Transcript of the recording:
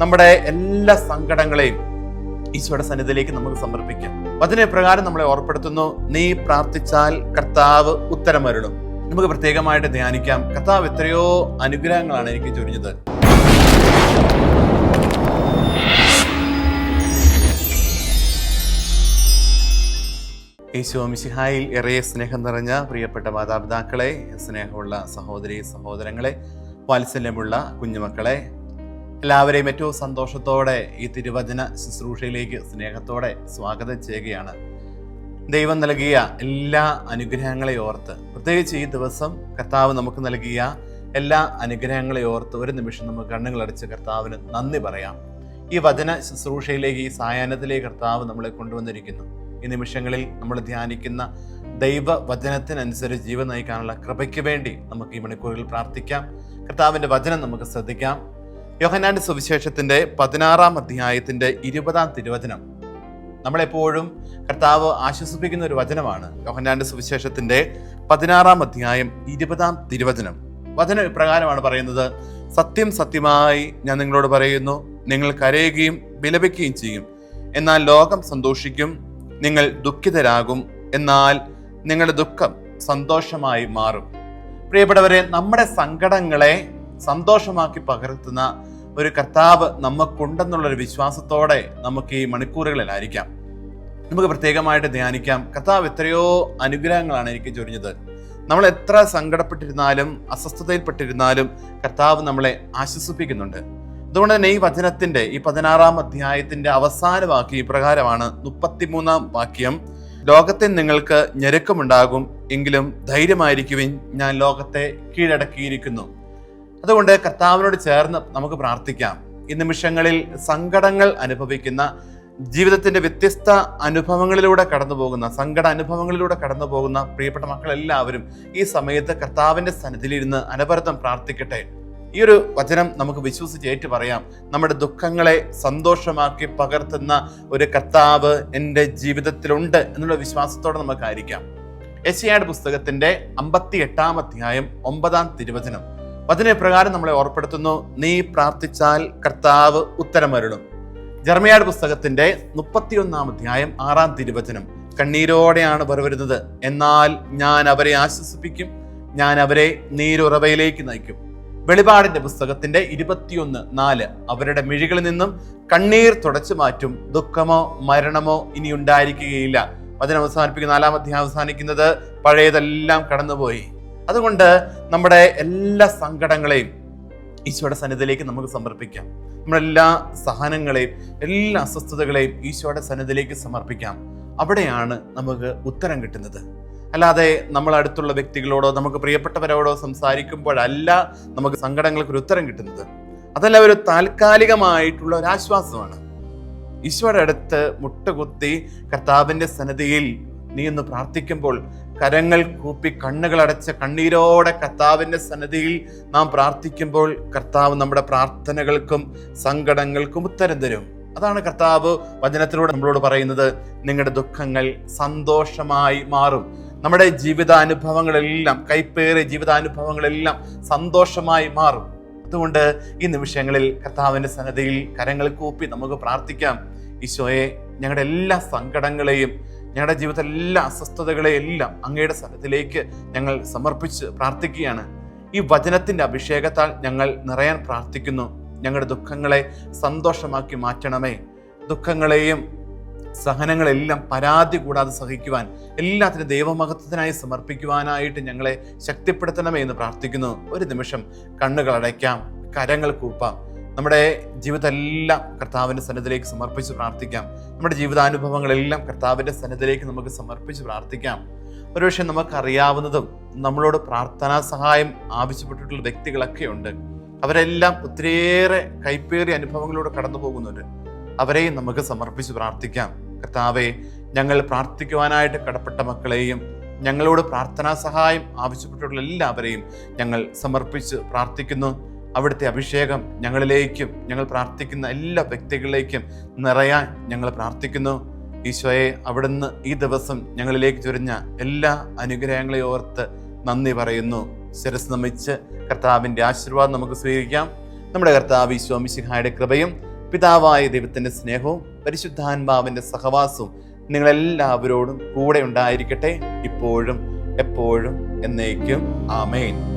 നമ്മുടെ എല്ലാ സങ്കടങ്ങളെയും ഈശോയുടെ സന്നിധിയിലേക്ക് നമുക്ക് സമർപ്പിക്കാം. അതിനെ പ്രകാരം നമ്മളെ ഓർപ്പെടുത്തുന്നു നീ പ്രാർത്ഥിച്ചാൽ കർത്താവ് ഉത്തരമരുളും. നമുക്ക് പ്രത്യേകമായിട്ട് ധ്യാനിക്കാം. കർത്താവ് എത്രയോ അനുഗ്രഹങ്ങളാണ് എനിക്ക് ചൊരിഞ്ഞത്. യേശു മിശിഹായിൽ ഏറെ സ്നേഹം നിറഞ്ഞ പ്രിയപ്പെട്ട മാതാപിതാക്കളെ സ്നേഹമുള്ള സഹോദരി സഹോദരങ്ങളെ വാത്സല്യമുള്ള കുഞ്ഞുമക്കളെ എല്ലാവരെയും ഏറ്റവും സന്തോഷത്തോടെ ഈ തിരുവചന ശുശ്രൂഷയിലേക്ക് സ്നേഹത്തോടെ സ്വാഗതം ചെയ്യുകയാണ്. ദൈവം നൽകിയ എല്ലാ അനുഗ്രഹങ്ങളെ ഓർത്ത് പ്രത്യേകിച്ച് ഈ ദിവസം കർത്താവ് നമുക്ക് നൽകിയ എല്ലാ അനുഗ്രഹങ്ങളെ ഓർത്ത് ഒരു നിമിഷം നമുക്ക് കണ്ണുകളടച്ച് കർത്താവിന് നന്ദി പറയാം. ഈ വചന ശുശ്രൂഷയിലേക്ക് ഈ സായാഹ്നത്തിലേക്ക് കർത്താവ് നമ്മളെ കൊണ്ടുവന്നിരിക്കുന്നു. ഈ നിമിഷങ്ങളിൽ നമ്മൾ ധ്യാനിക്കുന്ന ദൈവ വചനത്തിനനുസരിച്ച് ജീവൻ നയിക്കാനുള്ള കൃപയ്ക്ക് വേണ്ടി നമുക്ക് ഈ മണിക്കൂറിൽ പ്രാർത്ഥിക്കാം. കർത്താവിന്റെ വചനം നമുക്ക് ശ്രദ്ധിക്കാം. യോഹനാന്റെ സുവിശേഷത്തിന്റെ പതിനാറാം അധ്യായത്തിന്റെ ഇരുപതാം തിരുവചനം. നമ്മളെപ്പോഴും കർത്താവ് ആശ്വസിപ്പിക്കുന്ന ഒരു വചനമാണ് യോഹനാന്റെ സുവിശേഷത്തിന്റെ പതിനാറാം അധ്യായം ഇരുപതാം തിരുവചനം. വചനം ഇപ്രകാരമാണ് പറയുന്നത് സത്യം സത്യമായി ഞാൻ നിങ്ങളോട് പറയുന്നു നിങ്ങൾ കരയുകയും വിലപിക്കുകയും ചെയ്യും. എന്നാൽ ലോകം സന്തോഷിക്കും നിങ്ങൾ ദുഃഖിതരാകും എന്നാൽ നിങ്ങളുടെ ദുഃഖം സന്തോഷമായി മാറും. പ്രിയപ്പെട്ടവരെ നമ്മുടെ സങ്കടങ്ങളെ സന്തോഷമാക്കി പകർത്തുന്ന ഒരു കർത്താവ് നമുക്കുണ്ടെന്നുള്ള ഒരു വിശ്വാസത്തോടെ നമുക്ക് ഈ മണിക്കൂറുകളിലായിരിക്കാം. നമുക്ക് പ്രത്യേകമായിട്ട് ധ്യാനിക്കാം. കർത്താവ് എത്രയോ അനുഗ്രഹങ്ങളാണ് എനിക്ക് ചൊരിഞ്ഞത്. നമ്മൾ എത്ര സങ്കടപ്പെട്ടിരുന്നാലും അസ്വസ്ഥതയിൽപ്പെട്ടിരുന്നാലും കർത്താവ് നമ്മളെ ആശ്വസിപ്പിക്കുന്നുണ്ട്. അതുകൊണ്ട് തന്നെ ഈ വചനത്തിന്റെ ഈ പതിനാറാം അധ്യായത്തിന്റെ അവസാന വാക്യം ഇപ്രകാരമാണ് മുപ്പത്തിമൂന്നാം വാക്യം ലോകത്തിൽ നിങ്ങൾക്ക് ഞെരുക്കമുണ്ടാകും എങ്കിലും ധൈര്യമായിരിക്കുവിൻ ഞാൻ ലോകത്തെ കീഴടക്കിയിരിക്കുന്നു. അതുകൊണ്ട് കർത്താവിനോട് ചേർന്ന് നമുക്ക് പ്രാർത്ഥിക്കാം. ഈ നിമിഷങ്ങളിൽ സങ്കടങ്ങൾ അനുഭവിക്കുന്ന ജീവിതത്തിന്റെ വ്യത്യസ്ത അനുഭവങ്ങളിലൂടെ കടന്നു പോകുന്ന സങ്കട അനുഭവങ്ങളിലൂടെ കടന്നു പോകുന്ന പ്രിയപ്പെട്ട മക്കളെല്ലാവരും ഈ സമയത്ത് കർത്താവിന്റെ സന്നിധിയിലിരുന്ന് അനവരതം പ്രാർത്ഥിക്കട്ടെ. ഈ ഒരു വചനം നമുക്ക് വിശ്വസിച്ച് ഏറ്റു പറയാം നമ്മുടെ ദുഃഖങ്ങളെ സന്തോഷമാക്കി പകർത്തുന്ന ഒരു കർത്താവ് എന്റെ ജീവിതത്തിലുണ്ട് എന്നുള്ള വിശ്വാസത്തോടെ നമുക്കായിരിക്കാം. യശയാട് പുസ്തകത്തിന്റെ അമ്പത്തി എട്ടാം അധ്യായം ഒമ്പതാം തിരുവചനം. വചന പ്രകാരം നമ്മളെ ഓർപ്പെടുത്തുന്നു. നീ പ്രാർത്ഥിച്ചാൽ കർത്താവ് ഉത്തരമരുളും ജർമ്മയാട് പുസ്തകത്തിന്റെ മുപ്പത്തിയൊന്നാം അധ്യായം ആറാം തിരുവചനം. കണ്ണീരോടെയാണ് വരവരുന്നത്. എന്നാൽ ഞാൻ അവരെ ആശ്വസിപ്പിക്കും. ഞാൻ അവരെ നീരുറവയിലേക്ക് നയിക്കും. വെളിപാടിന്റെ പുസ്തകത്തിന്റെ ഇരുപത്തിയൊന്ന് നാല്. അവരുടെ മിഴികളിൽ നിന്നും കണ്ണീർ തുടച്ചു മാറ്റും. ദുഃഖമോ മരണമോ ഇനി ഉണ്ടായിരിക്കുകയില്ല. അതിനവസാനിപ്പിക്കുന്ന നാലാം അധ്യായം അവസാനിക്കുന്നത് പഴയതെല്ലാം കടന്നുപോയി. അതുകൊണ്ട് നമ്മുടെ എല്ലാ സങ്കടങ്ങളെയും ഈശോയുടെ സന്നിധിയിലേക്ക് നമുക്ക് സമർപ്പിക്കാം. നമ്മളെല്ലാ സഹനങ്ങളെയും എല്ലാ അസ്വസ്ഥതകളെയും ഈശോയുടെ സന്നിധിയിലേക്ക് സമർപ്പിക്കാം. അവിടെയാണ് നമുക്ക് ഉത്തരം കിട്ടുന്നത്. അല്ലാതെ നമ്മൾ അടുത്തുള്ള വ്യക്തികളോടോ നമുക്ക് പ്രിയപ്പെട്ടവരോടോ സംസാരിക്കുമ്പോഴല്ല നമുക്ക് സങ്കടങ്ങൾക്ക് ഒരു ഉത്തരം കിട്ടുന്നത്. അതല്ല ഒരു താൽക്കാലികമായിട്ടുള്ള ഒരു ആശ്വാസമാണ്. ഈശോയുടെ അടുത്ത് മുട്ടുകുത്തി കർത്താവിന്റെ സന്നിധിയിൽ നീ ഒന്ന് പ്രാർത്ഥിക്കുമ്പോൾ കരങ്ങൾ കൂപ്പി കണ്ണുകൾ അടച്ച കണ്ണീരോടെ കർത്താവിന്റെ സന്നദ്ധിയിൽ നാം പ്രാർത്ഥിക്കുമ്പോൾ കർത്താവ് നമ്മുടെ പ്രാർത്ഥനകൾക്കും സങ്കടങ്ങൾക്കും ഉത്തരം തരും. അതാണ് കർത്താവ് വചനത്തിലൂടെ നമ്മളോട് പറയുന്നത്. നിങ്ങളുടെ ദുഃഖങ്ങൾ സന്തോഷമായി മാറും. നമ്മുടെ ജീവിതാനുഭവങ്ങളെല്ലാം കൈപ്പേറിയ ജീവിതാനുഭവങ്ങളെല്ലാം സന്തോഷമായി മാറും. അതുകൊണ്ട് ഈ നിമിഷങ്ങളിൽ കർത്താവിന്റെ സന്നദ്ധയിൽ കരങ്ങൾ കൂപ്പി നമുക്ക് പ്രാർത്ഥിക്കാം. ഈശോയെ ഞങ്ങളുടെ എല്ലാ സങ്കടങ്ങളെയും ഞങ്ങളുടെ ജീവിതത്തിലെ എല്ലാ അസ്വസ്ഥതകളെയും എല്ലാം അങ്ങയുടെ സ്ഥലത്തിലേക്ക് ഞങ്ങൾ സമർപ്പിച്ച് പ്രാർത്ഥിക്കുകയാണ്. ഈ വചനത്തിന്റെ അഭിഷേകത്താൽ ഞങ്ങൾ നിറയാൻ പ്രാർത്ഥിക്കുന്നു. ഞങ്ങളുടെ ദുഃഖങ്ങളെ സന്തോഷമാക്കി മാറ്റണമേ. ദുഃഖങ്ങളെയും സഹനങ്ങളെല്ലാം പരാതി കൂടാതെ സഹിക്കുവാൻ എല്ലാത്തിനും ദൈവമഹത്വത്തിനായി സമർപ്പിക്കുവാനായിട്ട് ഞങ്ങളെ ശക്തിപ്പെടുത്തണമേ എന്ന് പ്രാർത്ഥിക്കുന്നു. ഒരു നിമിഷം കണ്ണുകൾ അടയ്ക്കാം കരങ്ങൾ കൂപ്പാം. നമ്മുടെ ജീവിതമെല്ലാം കർത്താവിന്റെ സന്നിധിയിലേക്ക് സമർപ്പിച്ച് പ്രാർത്ഥിക്കാം. നമ്മുടെ ജീവിതാനുഭവങ്ങളെല്ലാം കർത്താവിന്റെ സന്നിധിയിലേക്ക് നമുക്ക് സമർപ്പിച്ച് പ്രാർത്ഥിക്കാം. ഒരുപക്ഷെ നമുക്കറിയാവുന്നതും നമ്മളോട് പ്രാർത്ഥനാ സഹായം ആവശ്യപ്പെട്ടിട്ടുള്ള വ്യക്തികളൊക്കെ ഉണ്ട്. അവരെല്ലാം ഒത്തിരിയേറെ കൈപ്പേറിയ അനുഭവങ്ങളിലൂടെ കടന്നു പോകുന്നുണ്ട്. അവരെയും നമുക്ക് സമർപ്പിച്ച് പ്രാർത്ഥിക്കാം. കർത്താവെ ഞങ്ങൾ പ്രാർത്ഥിക്കുവാനായിട്ട് കടപ്പെട്ട മക്കളെയും ഞങ്ങളോട് പ്രാർത്ഥനാ സഹായം ആവശ്യപ്പെട്ടിട്ടുള്ള എല്ലാവരെയും ഞങ്ങൾ സമർപ്പിച്ച് പ്രാർത്ഥിക്കുന്നു. അവിടുത്തെ അഭിഷേകം ഞങ്ങളിലേക്കും ഞങ്ങൾ പ്രാർത്ഥിക്കുന്ന എല്ലാ വ്യക്തികളിലേക്കും നിറയാൻ ഞങ്ങൾ പ്രാർത്ഥിക്കുന്നു. ഈശോയെ അവിടുന്ന് ഈ ദിവസം ഞങ്ങളിലേക്ക് ചൊരിഞ്ഞ എല്ലാ അനുഗ്രഹങ്ങളെ ഓർത്ത് നന്ദി പറയുന്നു. ശിരസ് നമിച്ച് കർത്താവിന്റെ ആശീർവാദം നമുക്ക് സ്വീകരിക്കാം. നമ്മുടെ കർത്താവ് ഈശോമിശിഹായുടെ കൃപയും പിതാവായ ദൈവത്തിന്റെ സ്നേഹവും പരിശുദ്ധാത്മാവിന്റെ സഹവാസവും നിങ്ങളെല്ലാവരോടും കൂടെ ഉണ്ടായിരിക്കട്ടെ ഇപ്പോഴും എപ്പോഴും എന്നേക്കും. ആമേൻ.